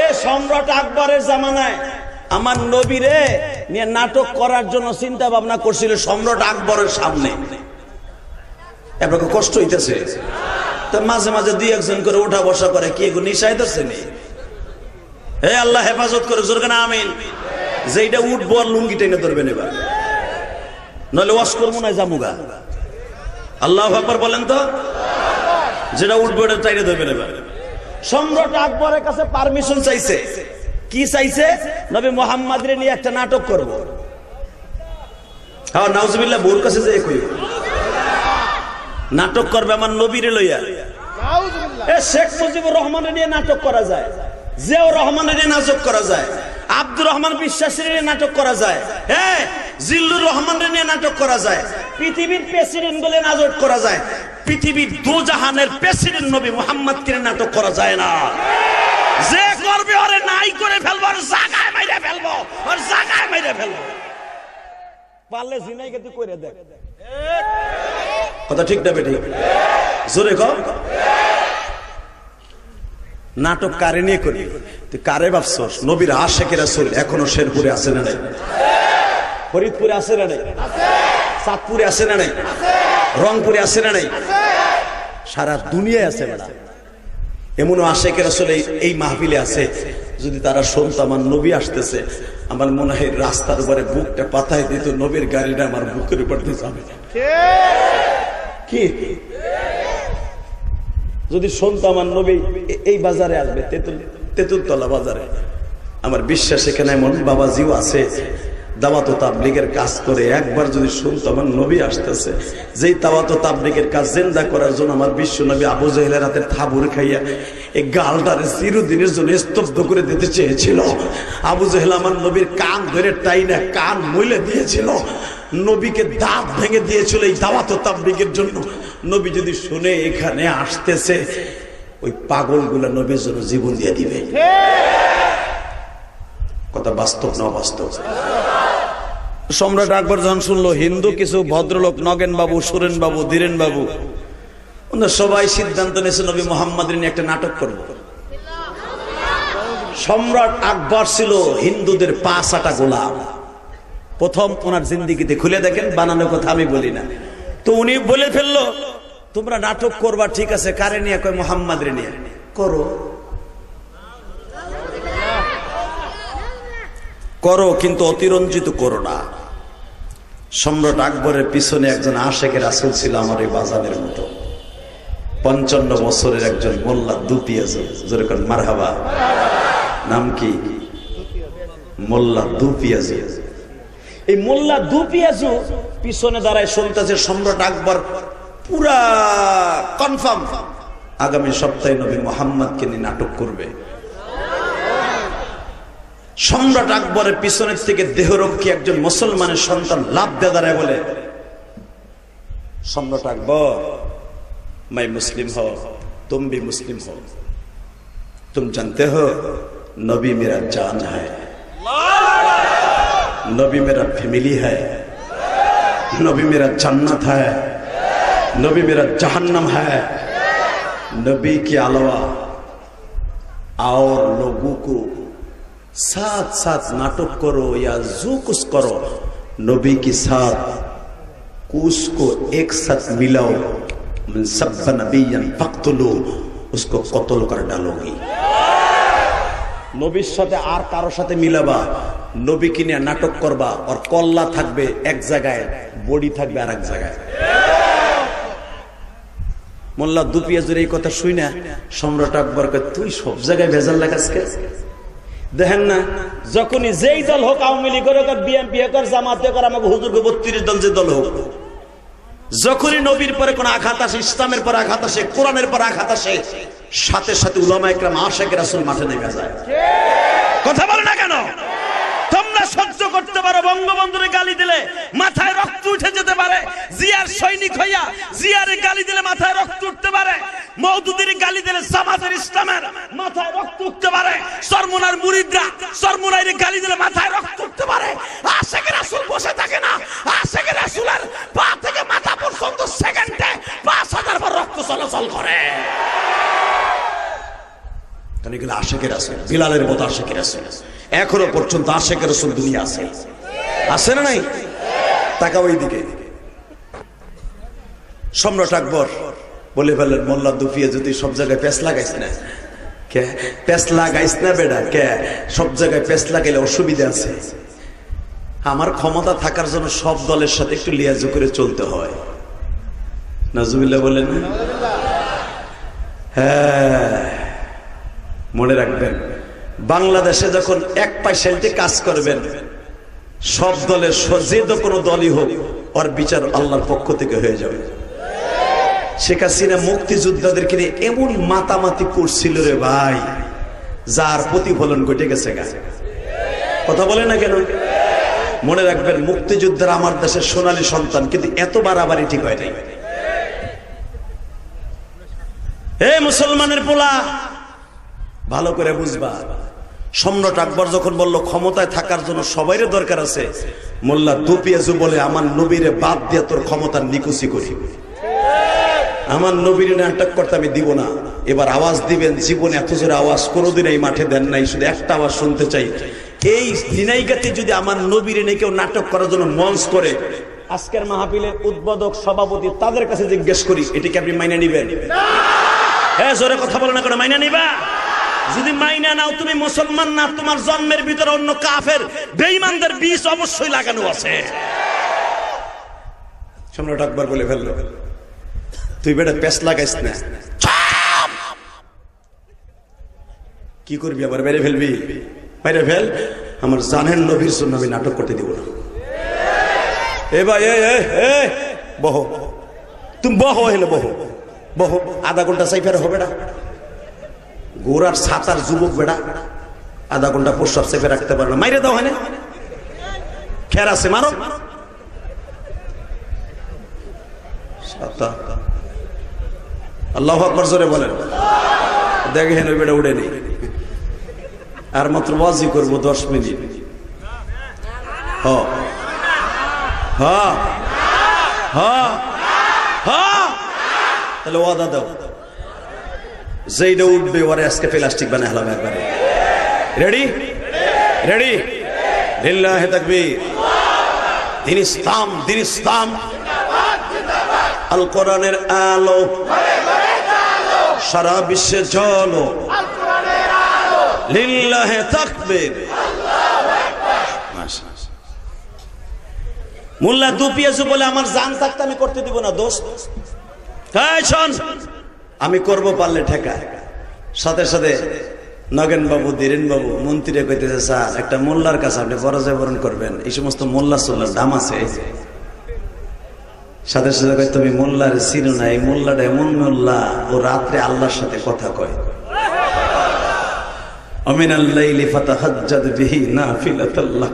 এ সম্রাট আকবরের জামানায় আমার নবীরে নিয়ে নাটক করার জন্য চিন্তা ভাবনা করছিল সম্রাট আকবরের সামনে। কষ্ট হইতেছে। তো মাঝে মাঝে দুই একজন করে ওঠা বসা করে, কি এগুলো নিশাইতেছে নি? হে আল্লাহ, হেফাজত করে, জোর কেন আমিন? যেইটা উঠবো আর লুঙ্গি টেনে ধরবেন এবার। নইলে ওয়াশ করব না জামুগা আল্লাহ বলেন তো? যেটা উঠবো, ওটা টাইনে ধরবেন এবার। সম্রাট আকবরের কাছে পারমিশন চাইছে। কি চাইছে? নবী মোহাম্মদ নিয়ে একটা নাটক করব। হ্যাঁ নাউজুবিল্লাহ বোর কাছে যে কই? নাটক করবে আমার নবীরে লইয়া। এ শেখ মুজিবুর রহমানের নিয়ে নাটক করা যায়। জিয়াউর রহমানের নিয়ে নাটক করা যায়। আব্দুর রহমান বিশ্বাসের নিয়ে নাটক করা যায়। হ্যাঁ জিল্লুর রহমানের নিয়ে নাটক করা যায়। পৃথিবীর প্রেসিডেন্ট বলে নাটক করা যায়। পৃথিবীর দু জাহানের প্রেসিডেন্ট নবী মোহাম্মদ কে নাটক করা যায় না। যে করবে ওরে নাই করে ফেলব, ওর জায়গায় মাইরে ফেলব, ওর জায়গায় মাইরে ফেলব। পারলে জিনাই তুই করে দেখ। কথা ঠিক না বেটি? জোরে কম নাটক কারে নিয়ে করি? তুই কারে ভাবছস? নবীর আশেকের আসল এখনও শেরপুরে আছে না নাই? ফরিদপুরে আছে না নাই? চাঁদপুরে আছে না নাই? রংপুরে আছে না নাই? সারা দুনিয়ায় আছে ম্যাডাম এমনও আশেকের আসলে এই- মাহফিলে আছে। যদি তারা শুনতো আমার নবী আসতেছে, আমার মনে হয় রাস্তার উপরে বুকটা পাতায় দিত, নবীর গাড়িটা আমার বুকের উপর দিয়ে যাবে। কি? যদি শুনতো আমার নবী এই বাজারে আসবে, তেঁতুল তেঁতুলতলা বাজারে। আমার বিশ্বাস এখানে এমন বাবাজিও আছে দাওয়াত তাবলিগের কাজ করে একবার যদি শুনতো আমার নবী আসতেছে যেই দাওয়াত তাবলিগের কাজ জেন্দা করার জন্য আমার বিশ্ব নবী আবু জাহেলের হাতে থাবুর খাইয়া এই গালটারে চিরদিনের জন্য স্তব্ধ করে দিতে চেয়েছিল। আবু জাহেল আমার নবীর কান ধরে টাইনা কান মইলে দিয়েছিল। নবীকে দাঁত ভেঙে দিয়েছিল এই দাওয়াত তাবলিগের জন্য। নবী যদি শুনে এখানে আসতেছে ওই পাগলগুলা নবীর জন্য জীবন দিয়ে দিবে। কথা বাস্তব না বাস্তব সম্রাট আকবর যখন শুনলো, হিন্দু কিছু ভদ্রলোক নগেন বাবু সুরেন বাবু ধীরেন বাবু সবাই সিদ্ধান্ত নিয়েছে নবী মোহাম্মদ একটা নাটক করব। সম্রাট আকবর ছিল হিন্দুদের পাঁচ আটা গোলাম। প্রথম ওনার জিন্দিগিতে খুলে দেখেন, বানানোর কথা আমি বলি না। তো উনি বলে ফেলল, তোমরা নাটক করবা, ঠিক আছে, কারে নিয়ে কয় মোহাম্মদ রে নিয়ে? করো। করো, কিন্তু অতিরঞ্জিত করো না। সম্রাট আকবরের পিছনে একজন আশেকের আসল ছিল আমার এই বাজানের মতো। পঞ্চান্ন বছরের একজন মোল্লা দুপিয়াজ যেরকম মারহাবা। নাম কি? মোল্লা দুপিয়াজ এই মোল্লা দুপিয়াজু পিছনে দাঁড়ায় শুনতেছে সম্রাট আকবর পুরা কনফার্ম আগামী সপ্তাহে নবী মোহাম্মদকে নিয়ে নাটক করবে। সম্রাট আকবরের পিছনের থেকে দেহরক্ষী একজন মুসলমানের সন্তান লাভ দে দাঁড়ায় বলে সম্রাট আকবর मैं मुस्लिम हो तुम भी मुस्लिम हो तुम जानते हो नबी मेरा जान है नबी मेरा फैमिली है नबी मेरा जन्नत है नबी मेरा जहन्नम है नबी के अलावा और लोगों को সাত সাত নাটক করো, ইয়া জুকুস করো। নবী কি সাথ কুস কো এক সাথ মিলাও সব্বা নবিয়ান ফাকতুলু, উসকো কতল কর ডালোগি। নবীর সাথে আর কারও সাথে মিলাবা। নবী কিনে নাটক করবা আর কল্লা থাকবে এক জায়গায়, বডি থাকবে আর এক জায়গায়। মোল্লা দুপিয়া জুড়ে এই কথা শুই না, সম্রাট আকবরকে তুই সব জায়গায় ভেজাল লাগাস দেখেন না যখনই যেই দল হোক আওয়ামী লীগ হোক বিএনপি হোক আর জামাত হোক আমাকে হুজুরকে বত্রিশ দল যে দল হোক যখনই নবীর পরে কোন আঘাত আসে ইসলামের পরে আঘাত আসে কোরআনের পরে আঘাত আসে সাথে সাথে উলামা একরাম আশেকের রাসূল মাঠে নেমে যায়। কথা বলে না কেন? তোমরা সহ্য করতে পারো, বঙ্গবন্ধুরে গালি দিলে মাথায় রক্ত উঠে যেতে পারে, জিয়ার সৈনিক হইয়া জিয়ার গালি দিলে মাথায় রক্ত উঠতে পারে মৌদুদের গালি দিলে জামাতের ইসলামের মাথায় রক্ত উঠতে পারে, সরমুনার মুরিদরা সরমুনাইরে গালি দিলে মাথায় রক্ত উঠতে পারে আশেকের রাসূল বসে থাকে না আশেকের রাসূলের পা থেকে মাথা পর্যন্ত সেকেন্ডে পাঁচ হাজার বার রক্ত চলাচল করে। এগুলো আশেকের রাসুল? বিলালের মতো আশেকের রাসুল। এখনও পর্যন্ত আশেকের রাসুল দুনিয়া আছে। আছে না নাই? তাকা ওই দিকে সম্রাট আকবর বলে ফেলেন, মোল্লা দুফিয়ে যদি সব জায়গায় পেস লাগাইস না। কে? পেস লাগাইস না বেডা কে? সব জায়গায় পেস লাগাইলে অসুবিধা আছে। আমার ক্ষমতা থাকার জন্য সব দলের সাথে একটু লিয়াজু করে চলতে হয়। নাজুবিল্লাহ বলেন হ্যাঁ মনে রাখবেন। বাংলাদেশে যখন এক পয়সাইতে কাজ করবেন, সব দলের যে কোনো দলই হোক, ওর বিচার আল্লাহর পক্ষ থেকে হয়ে যাবে। শেখ হাসিনা মুক্তিযোদ্ধাদেরকে নিয়ে এমন মাতামাতি করছিল রে ভাই, যার প্রতিফলন ঘটে গেছে কথা বলে না কেন? মনে রাখবেন, মুক্তিযুদ্ধের আমার দেশের সোনালী সন্তান, কিন্তু এত বাড়াবাড়ি ঠিক হয় নাই। এ মুসলমানের পোলা ভালো করে বুঝবা। সম্রাট আকবর যখন বলল ক্ষমতায় থাকার জন্য সবাইরে দরকার আছে? মোল্লা দুপিয়াজু বলে আমার নবীরে বাদ দিয়ে তোর ক্ষমতার নিকুচি করি। আমার নবীর নাটক করতে আমি দিব না। এবার আওয়াজ দিবেন জীবনে এত জোরে আওয়াজ কোনোদিন এই মাঠে দেন নাই শুধু একটা আওয়াজ শুনতে চাই। এই দিনাইকাতে যদি আমার নবীর নিয়ে কেউ নাটক করার জন্য মঞ্চ করে আজকের মাহফিলের উদ্বোধক সভাপতি তাদের কাছে জিজ্ঞেস করি এটাকে আপনি মাইনে নিবেন? হ্যাঁ জোরে কথা বলো না করে মাইনা নিবা? যদি মাইনা নাও তুমি মুসলমান না তোমার জন্মের ভিতরে অন্য কাফের বেঈমানদের বীজ অবশ্যই লাগানো আছে। সম্রাট আকবর বলে ফেলল তুই বেটা পেস লাগাইস না। কি করবি আবার মেরে ফেলবি? মেরে ফেল আমার জানের নবীর জন্য আমি নাটক করতে দিব না। এ ভাই এ এ, এ বহ। তুমি বহ হেলে বহ। বহ আধা ঘণ্টা সাইফার হবে না। গোড়ার সাতার যুবক বেড়া, আধা ঘণ্টা প্রস্রাব চেপে রাখতে পারে না। মাইরে দাও হয় খের আছে, মারো। আল্লাহ আকবর জোরে বলেন। দেখেন ওই বেটা উড়ে নেই। আর মাত্র ওয়াজি করব দশ মিনিট। হ। হ। হ। হ। তাহলে ওয়াদা দাও। যেইটা উঠবে, ওরে আজকে প্লাস্টিক বানায় হলাম একবারে। রেডি রেডি লিল্লাহে তাকবীর। দিন ইসলাম দিন ইসলাম। আল কোরআনের আলো। সারা বিশ্বে চলো লিল্লাহে মাশাআল্লাহ। মোল্লা দু পিয়াজু বলে, আমার জান থাকতে আমি করতে দিব না দোষ এই শোন। আমি করব পারলে ঠেকা সাথে সাথে নগেন বাবু ধীরেন বাবু মন্ত্রী কইতেছে, স্যার, একটা মোল্লার কাছে আপনি পরাজয় বরণ করবেন। এই সমস্ত মোল্লা সোল্লার দাম আছে। সাথে সাথে কয়, তুমি মোল্লার চিনো না, এই মোল্লাটা এমন মোল্লা, ও রাত্রে আল্লাহর সাথে কথা কয়। অমিন আল্লাইলি ফাতাহাজ্জাদ বিহি নাফিলাতাল্লাহ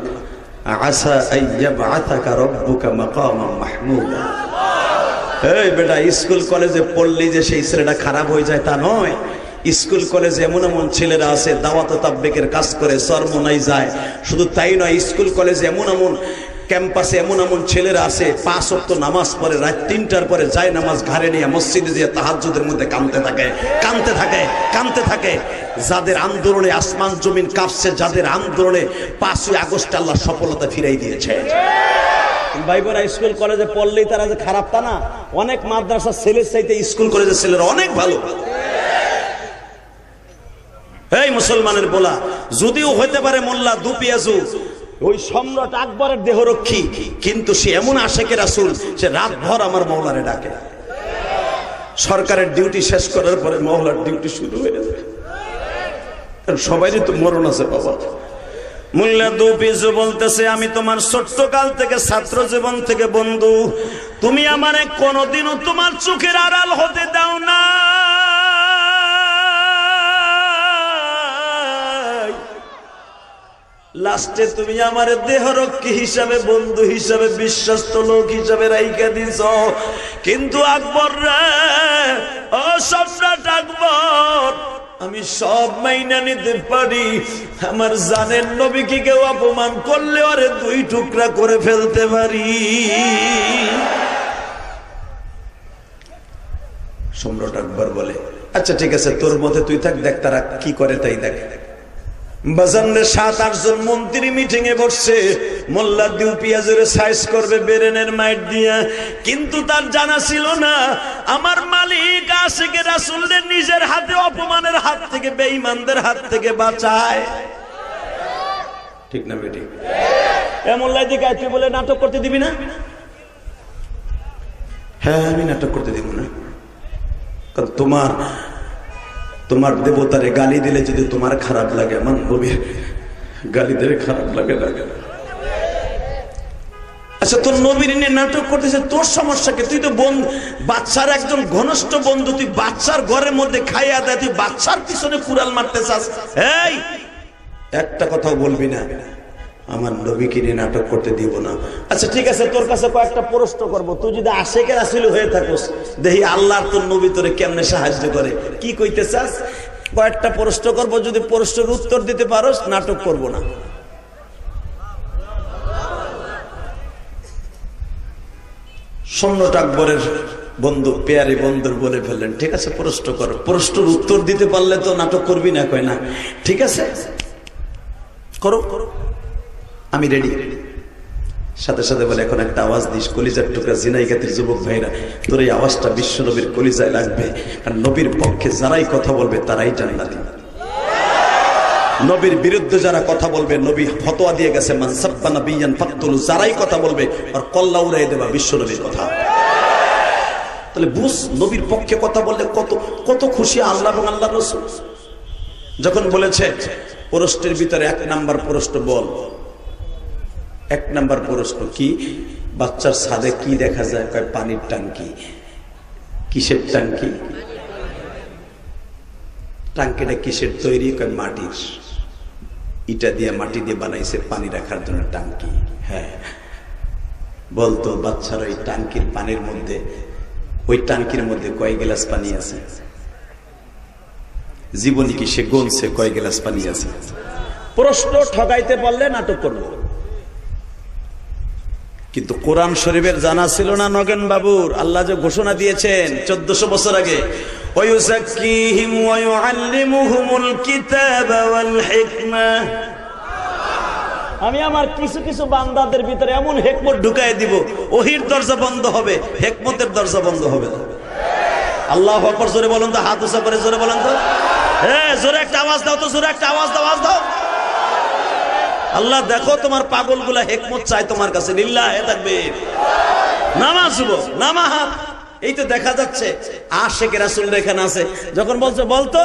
আসা আইয়াবআতাকা রাব্বুকা মাকামান মাহমুদা। এই বেটা, স্কুল কলেজে পড়লি যে সেই ছেলেটা খারাপ হয়ে যায় তা নয়। স্কুল কলেজে এমন এমন ছেলেরা আছে, দাওয়াত তাব্বেকের কাজ করে সরমনাই যায়। শুধু তাই নয়, স্কুল কলেজে এমন এমন ক্যাম্পাসে এমন এমন ছেলেরা আছে, পাঁচ অক্ত নামাজ পড়ে, রাত তিনটার পরে যায় নামাজ ঘাড়ে নিয়ে মসজিদে দিয়ে তাহাজ্জুদের মধ্যে কামতে থাকে কামতে থাকে কামতে থাকে। যাদের আন্দোলনে আসমান জমিন কাঁপছে, যাদের আন্দোলনে পাঁচই আগস্ট আল্লাহ সফলতা ফিরাই দিয়েছে। ভাই স্কুল কলেজে পড়লেই তারা যে খারাপ তা না। অনেক মাদ্রাসা ছেলের চাইতে স্কুল কলেজের ছেলেরা অনেক ভালো। এই মুসলমানের বলা, যদিও হইতে পারে মোল্লা দুপিয়াজু, ওই সম্রাট আকবরের দেহরক্ষী, কিন্তু সে এমন আশেকের রাসুল, সে রাত ভর আমার মৌলারে ডাকে। সরকারের ডিউটি শেষ করার পরে মহলার ডিউটি শুরু হয়ে যাবে। সবাই তো মরণ আছে, বাবা। মোল্লা দুপিজু বলতেছে, আমি তোমার ছোট্ট কাল থেকে ছাত্র জীবন থেকে বন্ধু। তুমি আমারে কোনোদিনও তোমার চোখের আড়াল হতে দাও না। লাস্টে তুমি আমার দেহরক্ষী হিসাবে, বন্ধু হিসাবে, বিশ্বস্ত লোক হিসাবে রাইকা দিছ। কিন্তু আকবর রে, ও সম্রাট আকবর আমি সব মাইনা নিতে পারি। আমার জানের নবীকে কেউ অপমান করলে আরে দুই টুকরা করে ফেলতে পারি। সম্রাট আকবর বলে আচ্ছা ঠিক আছে, তোর মধ্যে তুই থাক, দেখ তারা কি করে তাই দেখ। বাজানের সাত আটজন মন্ত্রী মিটিং এ বসছে। মোল্লা দিউ পিয়াজের সাইজ করবে, বেরেনের মাইট দিয়া। কিন্তু তার জানা ছিল না, আমার মালিক আশিকে রাসুলদের নিজের হাতে, অপমানের হাত থেকে, বেঈমানদের হাত থেকে বাঁচায়। ঠিক না বেটি? এমন লাইদি গাইতে বলে নাটক করতে দিবি না? হ্যাঁ আমি নাটক করতে দিব না। কারণ তোমার তোমার দেবতারে গালি দিলে যদি তোমার খারাপ লাগে, আমার নবীর গালি দিলে খারাপ লাগে না আচ্ছা তোর নবীর নিয়ে নাটক করতেছে, তোর সমস্যা কি? তুই তো বন্ধু বাচ্চার একজন ঘনিষ্ঠ বন্ধু, তুই বাচ্চার ঘরের মধ্যে খাইয়া দেয়, তুই বাচ্চার পিছনে কুড়াল মারতে চাস। এই! একটা কথাও বলবি না। আমার নবীকে নিয়ে নাটক করতে দিব না। আচ্ছা ঠিক আছে, তোর কাছে কয়েকটা প্রশ্ন করব। তুই যদি আশেকের আসলে হয়ে থাকোস, দেখি আল্লাহ তোর নবী তোরে কেমনে সাহায্য করে। কি কইতে চাস? কয়েকটা প্রশ্ন করব, যদি প্রশ্নের উত্তর দিতে পারোস, নাটক করব না। সম্রাট আকবরের বন্ধু, পেয়ারি বন্ধুর বলে ফেললেন, ঠিক আছে, প্রশ্ন কর। প্রশ্নের উত্তর দিতে পারলে তো নাটক করবি না, কয় না। ঠিক আছে? করো করো। আমি রেডি সাথে সাথে বলে, এখন একটা আওয়াজ দিস, কলিজার টুকরা জিনাই গাতির যুবক ভাইরা, তোর এই আওয়াজটা বিশ্ব নবীর কলিজায় লাগবে আর নবীর পক্ষে যারাই কথা বলবে, তারাই জান্নাতি। নবীর বিরুদ্ধে যারা কথা বলবে, নবী ফতোয়া দিয়ে গেছে মানসাব্বা নবিয়ান ফাকতুল যারাই কথা বলবে আর কল্লা উড়াই দেবা বিশ্ব নবীর কথা। তাহলে বুঝ, নবীর পক্ষে কথা বললে কত কত খুশি আল্লাহ এবং আল্লাহ রসুল। যখন বলেছে, প্রশ্নের ভিতরে এক নাম্বার প্রশ্ন বল। এক নাম্বার প্রশ্ন কি? বাচ্চার ছাদে কি দেখা যায়? কয়, পানির টাঙ্কি কিসের টাঙ্কি টাঙ্কিটা কিসের তৈরি? কয়, মাটির। ইটা দিয়ে মাটি দিয়ে বানাইছে পানি রাখার জন্য টাঙ্কি হ্যাঁ। বলতো, বাচ্চার ওই টাঙ্কির পানির মধ্যে, ওই টাঙ্কির মধ্যে কয় গ্লাস পানি আছে? জীবনী কি সে গনছে কয় গ্লাস পানি আছে? প্রশ্ন ঠকাইতে পারলে নাটক করব। কিন্তু কোরআন শরীফের জানা ছিল না নগেন বাবুর। আল্লাহ যে ঘোষণা দিয়েছেন চোদ্দশো বছর আগে। আমি আমার কিছু কিছু বান্দাদের ভিতরে এমন হেকমত ঢুকাই দিব, ওহির দরজা বন্ধ হবে, হেকমতের দরজা বন্ধ হবে আল্লাহ হকর জোরে বলুন তো, হাত উঁচা করে জোরে বলুন তো। হ্যাঁ জোরে একটা আওয়াজ দাও তো, জোরে একটা আওয়াজ দাও আওয়াজ দাও। আল্লাহ দেখো তোমার পাগলগুলা হেকমত চাই তোমার কাছে। থাকবে। নামা শুভ নামা হাত এই তো দেখা যাচ্ছে আশেখ এখানে আছে। যখন বলতো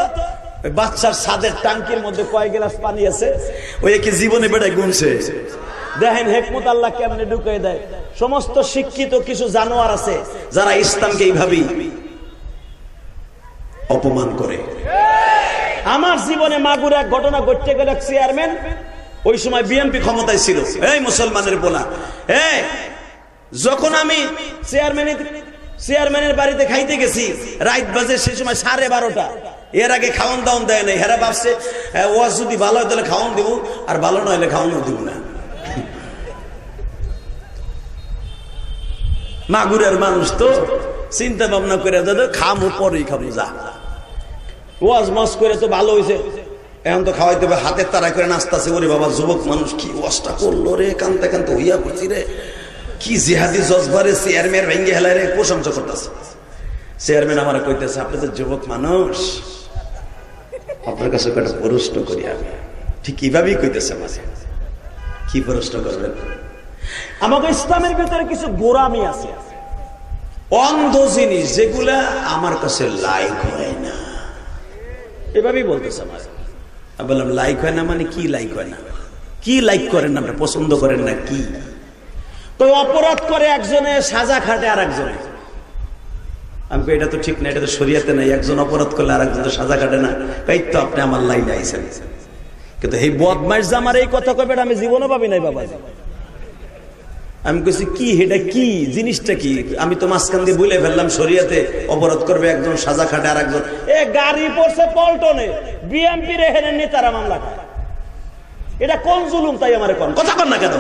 বাচ্চার সাদের টাঙ্কির মধ্যে কয় গ্লাস পানি আছে? ওই কি জীবনে গুনছে দেখেন হেকমত আল্লাহ কেমনে ঢুকিয়ে দেয়। সমস্ত শিক্ষিত কিছু জানোয়ার আছে, যারা ইসলামকে এইভাবেই অপমান করে। আমার জীবনে মাগুর এক ঘটনা ঘটতে গেলে চেয়ারম্যান ওই সময় বিএনপি ক্ষমতায় ছিল। এই মুসলমানের বলা এই, যখন আমি চেয়ারম্যানের চেয়ারম্যানের বাড়িতে খাইতে গেছি, রাত বাজে সে সময় সাড়ে বারোটা। এর আগে খাওয়ান দাওয়ান দেয় নাই। হেরা ভাবছে ওয়াজ যদি ভালো হয় তাহলে খাওয়ান দিব, আর ভালো না হলে খাওয়ানো দিব না। মাগুরের মানুষ তো চিন্তা ভাবনা করে, দাদা, খামো, পরেই খাব, যা। ওয়াজ মাস করে তো ভালো হয়েছে এখন তো খাওয়াইতে হবে হাতের তারা করে নাস্তাছে ওরে বাবা যুবক মানুষ কি ওয়াজটা করল রে কানতে কানতে হইয়া করছি রে। কি জিহাদি জজবারে চেয়ারম্যান ভেঙ্গে হেলায় রে প্রশংসা করতেছে। চেয়ারম্যান আমার কইতেছে আপনি তো যুবক মানুষ। আপনার কাছে একটা প্রশ্ন করি আমি? ঠিক কিভাবেই কইতেছে মাঝে। কি প্রশ্ন করবেন? আমাকে ইসলামের ভিতরে কিছু গোরামি আছে। অন্ধ জিনিস যেগুলা আমার কাছে লাইক হয় না। এভাবেই বলতেছে আমার আমি বললাম লাইক হয় না মানে কি লাইক হয় না কি লাইক করেন না আপনি পছন্দ করেন না কি তো অপরাধ করে একজনে সাজা খাটে আর একজনে আমি এটা তো ঠিক না, এটা তো সরিয়াতে নাই। একজন অপরাধ করলে আর একজন তো সাজা কাটে না। তাই তো আপনি আমার লাইনে আইসেন কিন্তু এই বদমাইশ আমার এই কথা কবে আমি জীবনও পাবি নাই বাবা আমি কইছি, কি, এটা কি? জিনিসটা কি? আমি তো মাঝখান দিয়ে বলে ফেললাম, শরিয়াতে অপরাধ করবে একজন, সাজা খাটে আর একজন এ গাড়ি পড়ছে পল্টনে বিএমপি রে হেনে নেতারা মামলা এটা কোন জুলুম তাই আমার কোন? কথা কন না কেন?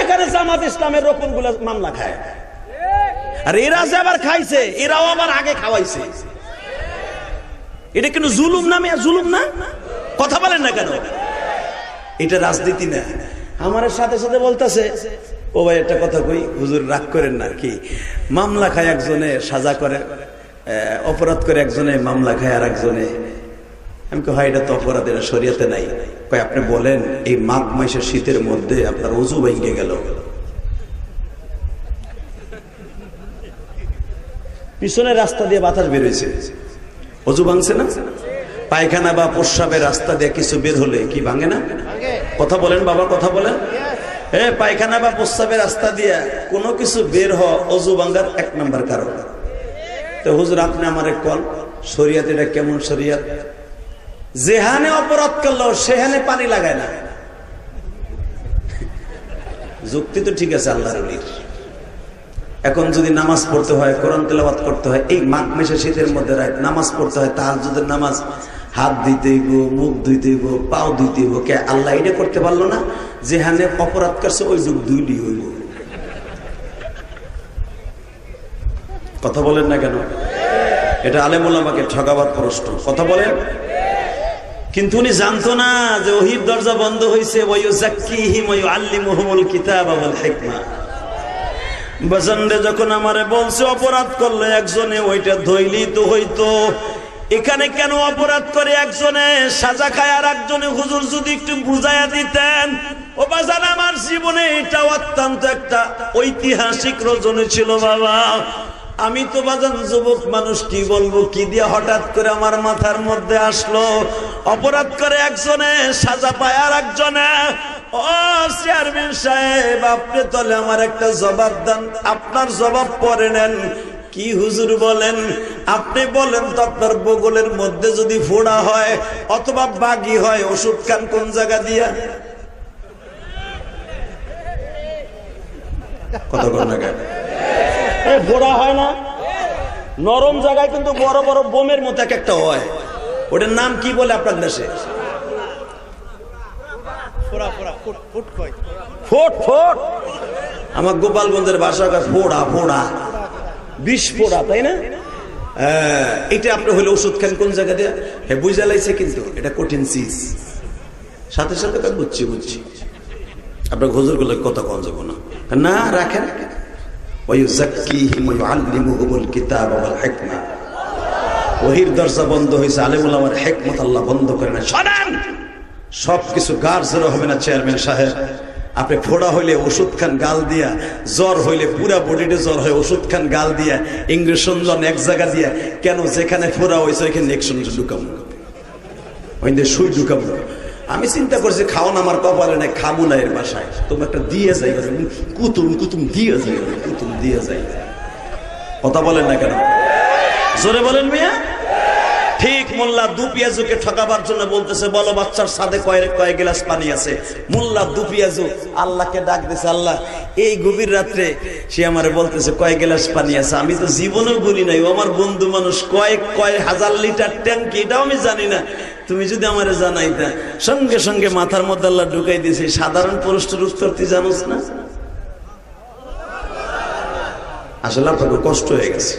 এখানে জামাত ইসলামের রকমগুলা মামলা খায়। আর এরা যে আবার খাইছে, এরাও আবার আগে খাওয়াইছে। এটা কিন্তু জুলুম না মেয়া, জুলুম না? কথা বলেন না কেন? এটা রাজনীতি না। আমার সাথে সাথে বলতেছে ও ভাই একটা কথা কই হুজুর রাগ করেন না কি? মামলা খায় একজনে সাজা করে অপরাধ করে একজনে মামলা খায় আর একজনে আমি কই, হয় এটা তো অপরাধ এটা শরীয়তে নাই। কয় আপনি বলেন এই মাঘ মাসের শীতের মধ্যে আপনার অজু ভেঙে গেল। পিছনে রাস্তা দিয়ে বাতাস বেরোয়েছে অজু ভাঙছে না? পায়খানা বা প্রস্রাবের রাস্তা দিয়ে কিছু বের হলে কি ভাঙে না? কথা বলেন বাবা কথা বলেন। এ পায়খানা বা প্রস্রাবের রাস্তা দিয়ে কোনো কিছু বের হওয়া অজু ভাঙ্গার এক নম্বর কারণ। তো হুজুর, আপনি আমার কল, শরিয়াত এটা কেমন শরিয়াত? যেহানে অপরাধ করল, সেহানে পানি লাগায় না। যুক্তি তো ঠিক আছে আল্লাহ এখন যদি নামাজ পড়তে হয়, কোরআন তেলাবাদ করতে হয়, এই মাঘ মাসে শীতের মধ্যে রাত নামাজ পড়তে হয় তার যদি নামাজ, হাত ধুইতে হইব, মুখ ধুইতে হইব, পাও ধুইতে হইব, কে আল্লাহ এটা করতে পারল না? যেখানে অপরাধ করছে, ওই যুগ দুইলি হইব। কথা বলেন না কেন? এটা আলেমুল্লামাকে ঠগাবার প্রশ্ন। কথা বলেন? কিন্তু উনি জানতো না যে ওহির দরজা বন্ধ হয়েছে বাজানরে যখন আমারে বলছে, অপরাধ করলে একজনে ওইটা ধইলি তো হইতো। এখানে কেন অপরাধ করে একজনে? সাজা খায় আর একজনে হুজুর যদি একটু বুঝাইয়া দিতেন ও আমার জীবনে এটা অত্যন্ত একটা ঐতিহাসিক রজনী ছিল, বাবা। আমি তো বাজান, যুবক মানুষ, কি বলব, কি দিয়ে হঠাৎ করে আমার মাথার মধ্যে আসলো? অপরাধ করে একজনে, সাজা পায় আর একজনে। চেয়ারম্যান সাহেব, আপনি তলে আমার একটা জবাব দেন। আপনার জবাব পরে নেন। কি হুজুর বলেন? আপনি বলেন তো আপনার বগলের মধ্যে যদি ফোড়া হয়, অথবা বাগি হয়, ওষুধ খান কোন জায়গা দিয়া? কোন হয় না। নরম জায়গায় কিন্তু বড় বড় বোমের মতো এক একটা হয়। ওটার নাম কি বলে আপনার দেশে? ফোট ফোট আমার গোপালগঞ্জের ভাষা ফোড়া ফোড়া। বিষ ফোড়া তাই না? হ্যাঁ, এটা আপনি হলে ওষুধ খান কোন জায়গা দিয়ে? হ্যাঁ বুঝা লাগছে কিন্তু এটা কঠিন চিজ। সাথে সাথে বুঝছি বুঝছি। আপনার হুজুরগুলো কত কম যাব না? না, রাখেন। ওহির বন্ধ হয়েছে বন্ধ করে না হবে না, চেয়ারম্যান সাহেব। আপনি ফোড়া হইলে ওষুধ খান, গাল দিয়া। জ্বর হইলে পুরা বডিতে জ্বর হয়, ওষুধ খান, গাল দিয়া। ইংরেশন এক জায়গা দিয়া, কেন যেখানে ফোড়া হয়েছে ওইখানে সুই ঢুকাম আমি চিন্তা করছি খাওন আমার কপালে নাই, খাব না এর বাসায়। তুমি একটা দিয়ে যাই কুতুম কুতুম দিয়ে যাই কুতুম দিয়ে যাই। কথা বলেন না কেন? জোরে বলেন মিয়া। ঠিক মোল্লা দু পিয়াজুকে ঠকাবার জন্য বলতেছে, বলো বাচ্চার সাথে কয়েক কয়েক গ্লাস পানি আছে। মোল্লা দু পিয়াজু আল্লাহকে ডাক দিছে, আল্লাহ, এই গভীর রাত্রে সে আমারে বলতেছে, কয়েক গ্লাস পানি আছে। আমি তো জীবনেও বলি নাই আমার বন্ধু মানুষ, কয়েক কয়েক হাজার লিটার ট্যাঙ্কি, এটাও আমি জানি না। তুমি যদি আমারে জানাইতা, সঙ্গে সঙ্গে মাথার মধ্যে আল্লাহ ঢুকাই দিয়েছে সাধারণ প্রশ্নের উত্তর তুই জানোস না? আসলে আপনাকে কষ্ট হয়ে গেছে।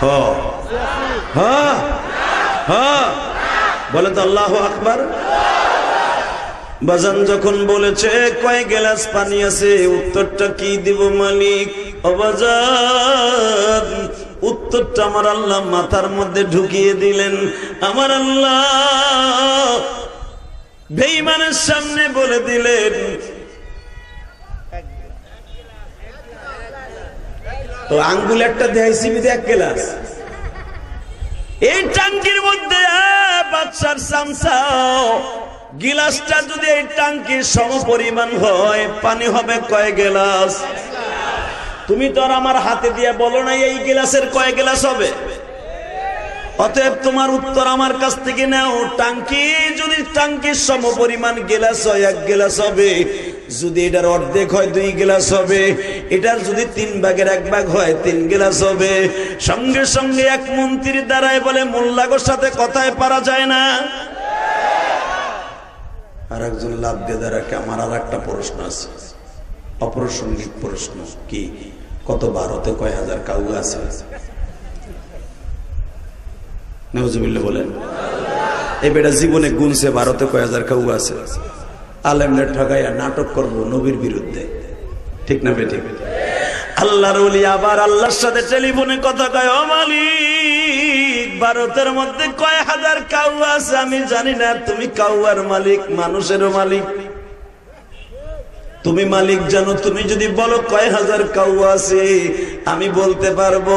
হ। বলে তো, আল্লাহ আকবার। বাজান যখন বলেছে, কয় গ্লাস পানি আছে, উত্তরটা কি দিব মালিক? অবাজান উত্তরটা আমার আল্লাহ মাথার মধ্যে ঢুকিয়ে দিলেন। আমার আল্লাহ বেইমানের সামনে বলে দিলেন, তো আঙ্গুল একটা বিধে এক গ্লাস। এই টাঙ্কির মধ্যে বাচ্চার চামচাও। গিলাসটা যদি এই টাঙ্কির সম পরিমাণ হয়, পানি হবে কয় গেলাস? তুমি তো আর আমার হাতে দিয়ে বলো না এই গিলাসের কয় গেলাস হবে? অতএব তোমার উত্তর আমার কাছ থেকে নাও। টাঙ্কি, যদি টাঙ্কির সম পরিমাণ গেলাস হয়, এক গেলাস হবে। যদি এটার অর্ধেক হয়, দুই গেলাস হবে। এটার যদি তিন ভাগের এক ভাগ হয়, তিন গেলাস হবে। সঙ্গে সঙ্গে এক মন্ত্রীর দ্বারায় বলে, মোল্লাগোর সাথে কথায় পারা যায় না। আর একজন লাভ দিয়ে দ্বারাকে আমার আর একটা প্রশ্ন আছে। অপ্রাসঙ্গিক প্রশ্ন কি? কত ভারতে কয় হাজার কাউ আছে? নজুবিল্লা বলেন। এই বেটা জীবনে গুনছে ভারতে কয় হাজার কাউ আছে। আলেমদের ঠগাইয়া নাটক করব নবীর বিরুদ্ধে। ঠিক না বেঠিক আল্লাহর ওলি আবার আল্লাহর সাথে টেলিফোনে কথা কয়, ও মালিক ভারতের মধ্যে কয় হাজার কাউ আছে? আমি জানি না, তুমি কাউয়ার মালিক, মানুষেরও মালিক। তুমি মালিক জানো, তুমি যদি বলো কয় হাজার কাউ আছে, আমি বলতে পারব।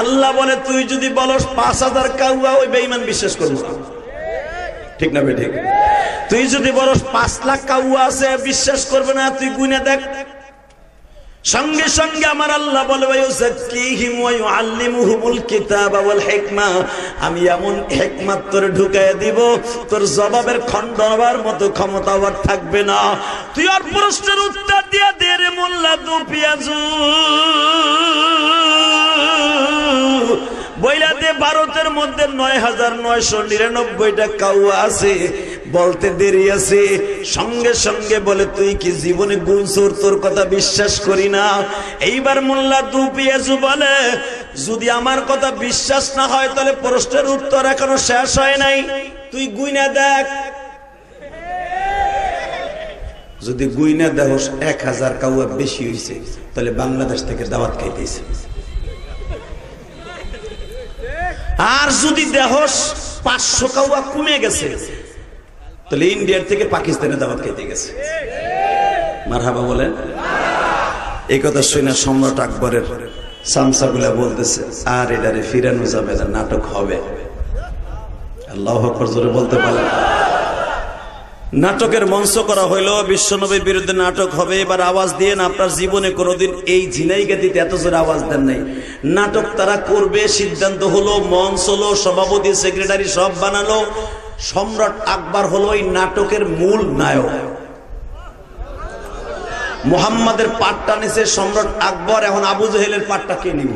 আল্লাহ বলে, তুই যদি বলো পাঁচ হাজার কাউয়া, ওই বেইমান বিশ্বাস করব। ঠিক না বেঠিক? তুই যদি বলো পাঁচ লাখ কাউয়া আছে, বিশ্বাস করবে না, তুই গুনে দেখ। সঙ্গে সঙ্গে আমার আল্লাহ বলবে আমি এমন হিকমত তোর ঢুকায় দিব, তোর জবাবের খণ্ডবার মতো ক্ষমতা আর থাকবে না। তুই আর প্রশ্নের উত্তর দিয়ে দে রে মোল্লা দু পিয়াজু বইলাতে ভারতের মধ্যে নয় হাজার নয়শো নিরানব্বইটা কাউয়া আছে। বলতে দেরি আছে। সঙ্গে সঙ্গে বলে, তুই কি জীবনে গুনসুর তোর কথা বিশ্বাস করি না? এইবার মোল্লা দু পিয়াজু বলে, যদি আমার কথা বিশ্বাস না হয়, তাহলে প্রশ্নের উত্তর এখনও শেষ হয় নাই। তুই গুইনা দেখ। যদি গুইনা দেখোস এক হাজার কাউয়া বেশি হয়েছে তাহলে বাংলাদেশ থেকে দাওয়াত খাইতেছে। আর যদি দেহস, পাঁচশো কাউয়া কমে গেছে তাহলে ইন্ডিয়ার থেকে পাকিস্তানে দাওয়াত খাইতে গেছে। মারহাবা বলেন, এই কথা শুনে সম্রাট আকবরের সামসাগুলা বলতেছে, আর এটারে ফিরানো যাবে না, নাটক হবে। জোরে বলতে পারে নাটকের মঞ্চ করা হইল, বিশ্বনবীর বিরুদ্ধে নাটক হবে, এবার আওয়াজ দিয়ে আপনার জীবনে কোনোদিন এই ঝিনাইকে দিতে এত জোরে আওয়াজ দেন নাই। নাটক তারা করবে, সিদ্ধান্ত হলো, মঞ্চ হলো, সভাপতি, সেক্রেটারি সব বানালো সম্রাট আকবর হলো এই নাটকের মূল নায়ক। মোহাম্মদের পাটটা নিছে সম্রাট আকবর, এখন আবু জহেলের পাটটা কে নিব?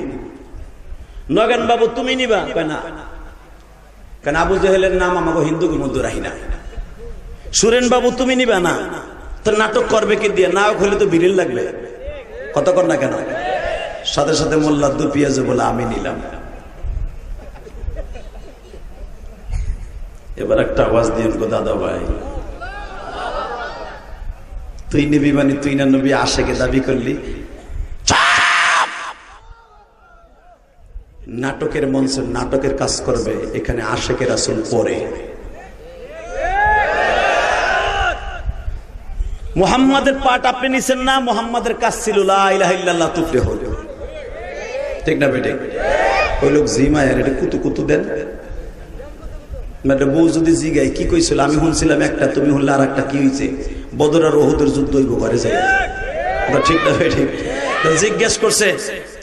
নগেন বাবু, তুমি নিবা? না। কেন আবু জহেলের নাম আমাকে হিন্দুকে মধ্যে রাহি না? সুরেন বাবু, তুমি নিবা না? তো নাটক করবে কি দিয়ে? নায়ক হলে তো বিড়িল লাগবে। কত কর না কেন? সাথে সাথে মোল্লা দু পিয়াজ বলে, আমি নিলাম। এবার একটা আওয়াজ দিয়ে গো দাদা ভাই, তুই নিবি মানে তুই না নবী, আশেকে দাবি করলি। নাটকের মঞ্চে, নাটকের কাজ করবে এখানে আশেকের আসল পরে। মুহাম্মাদের পাঠ আপনি নিছেন না, মুহাম্মাদের কাজ ছিল, লা ইলাহা ইল্লাল্লাহ তুফলে হল ঠিক না বেটে? ওই লোক জিমায়ের, এটা কুতু কুতু দেন। মানে বউ যদি জিগাই কি কইছিল? আমি শুনছিলাম একটা, তুমি শুনলে আর একটা কি হয়েছে বদর আর ওহুদের যুদ্ধ হইব ঘরে যাই ঠিক না বেটে জিজ্ঞেস করছে,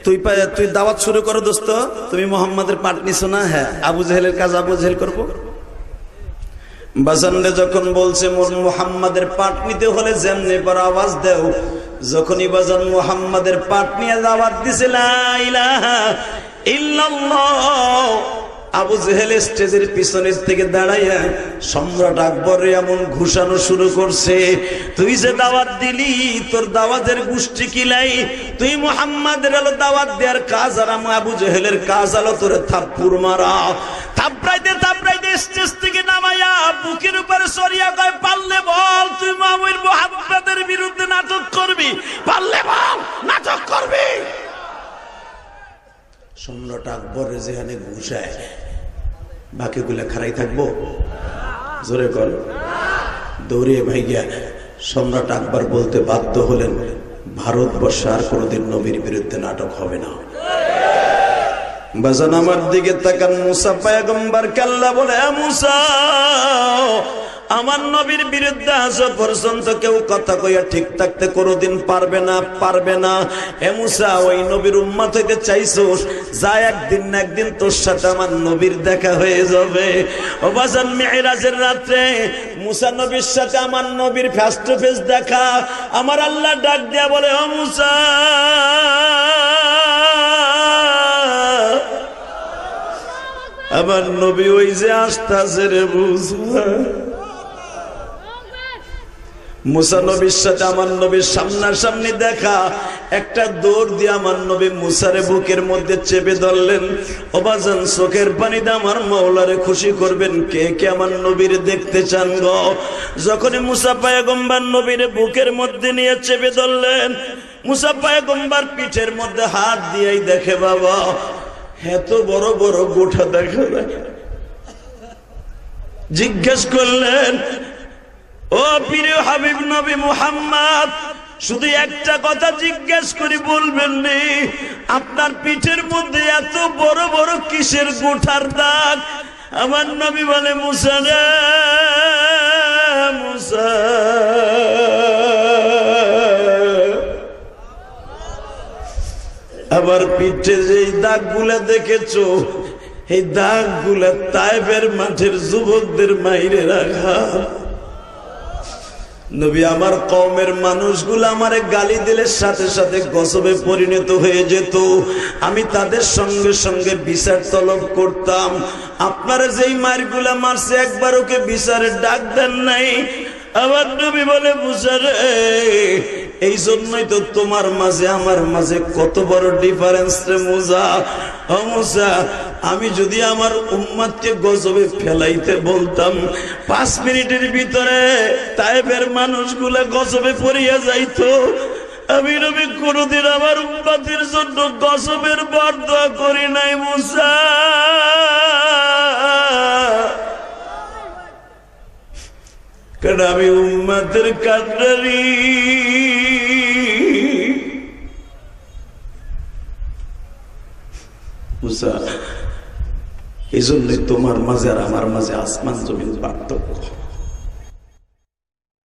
তুই তুই দাওয়াত শুরু করো দোস্ত, তুমি মোহাম্মদের পাঠ নিছো না? হ্যাঁ আবু জেহেলের কাজ আবু জেহেল করব। বাজানরে যখন বলছে, মোর মুহাম্মাদের পাট নিতে হলে যেমনি পর আওয়াজ দেও। যখনই বাজান মুহাম্মাদের পাট নিয়ে দাওয়াত দিছে, লা ইলাহা ইল্লাল্লাহ। আবু জেহেল স্টেজের পিছনের থেকে দাঁড়াইয়া সম্রাট আকবর এমন ঘুষানো শুরু করছে, তুই যে দাওয়াত দিলি, তোর দাওয়াতের গোষ্ঠী কিলাই তুই মুহাম্মাদের আলো দাওয়াত দেওয়ার কাজ আর আমি আবু জেহেলের কাজ আলো তোরে থাপ্পুর মারা। থাপড়াইতে থাপড়াইতে স্টেজ থেকে নামাইয়া বুকের উপরে সরিয়া কয়, পারলে বল, তুই মামুর মোহাম্মদের বিরুদ্ধে নাটক করবি। পারলে বল, নাটক করবি। সম্রাট আকবর যেখানে ঘুষায় বাকিগুলা খারাই থাকব? জোরে কর। দৌড়িয়ে ভাইয়া সম্রাট আকবর বলতে বাধ্য হলেন, ভারতবর্ষে আর কোনোদিন নবীর বিরুদ্ধে নাটক হবে না। বাজান আমার দিকে তাকান মুসা পায়গম্বার কাল্লা বলে, "এ মুসা আমার নবীর বিরুদ্ধে আজ পর্যন্ত কেউ কথা কইয়া ঠিক থাকতে কোনোদিন পারবে না পারবে না। মুসা, ওই নবীর উম্মত হইতে চাইছোস যা একদিন না একদিন তোর সাথে আমার নবীর দেখা হয়ে যাবে। ও বাজান মেয়েরাজের রাত্রে মুসা নবীর সাথে আমার নবীর ফেস টু ফেস দেখা, আমার আল্লাহ ডাক দিয়া বলে, ও মুসা, আমার নবী ওই যে আসতাছে রে বুঝবা মুসা নবীর সাথে আমার নবীর সামনাসামনি দেখা। একটা দৌড় দিয়ে আমার নবী মুসারে বুকের মধ্যে চেপে ধরলেন। অবাজান চোখের পানিতে আমার মৌলারে খুশি করবেন। কে কে আমার নবীর দেখতে চান গ? যখনই মুসা পায়গম্বার নবীর বুকের মধ্যে নিয়ে চেপে ধরলেন, মুসা পায়গম্বার পিঠের মধ্যে হাত দিয়েই দেখে, বাবা, এত বড় বড় গোঠা দেখা যায়। জিজ্ঞেস করলেন ও প্রিয় হাবিব নবী মুহাম্মদ, শুধু একটা কথা জিজ্ঞেস করি, বলবেন নি, আপনার পিঠের মধ্যে এত বড় বড় কিসের গোঠার দাগ? আমার নবী বলে, মুসা রে, মুসা আবার পিঠে যে দাগগুলা দেখেছ, এই দাগগুলা তাইবের মাঠের যুবকদের মাইরে রাখা নবী, আমার কমের মানুষগুলো আমার গালি দিলে সাথে সাথে গসবে পরিণত হয়ে যেত। আমি তাদের সঙ্গে সঙ্গে বিচার তলব করতাম। আপনারা যেই মারগুলা মারছে, একবার ওকে বিচারের ডাক দেন নাই। আমার নবী বলে বুঝারে এই জন্যই তো তোমার মাঝে, আমার মাঝে কত বড় ডিফারেন্স রে মুজা মুসা, আমি যদি আমার উম্মাদকে গজবে ফেলাইতে বলতাম, পাঁচ মিনিটের ভিতরে তাইবের মানুষগুলা গজবে পড়িয়া যাইতো। আমি রবি কোনদিন আমার উম্মাদের জন্য গজবের বর্দা করি নাই মুসা। কারণ আমি উম্মাদের কান্ডারি? মুসা এই জন্যই তোমার মাঝে আর আমার মাঝে আসমান জমিন পার্থক্য।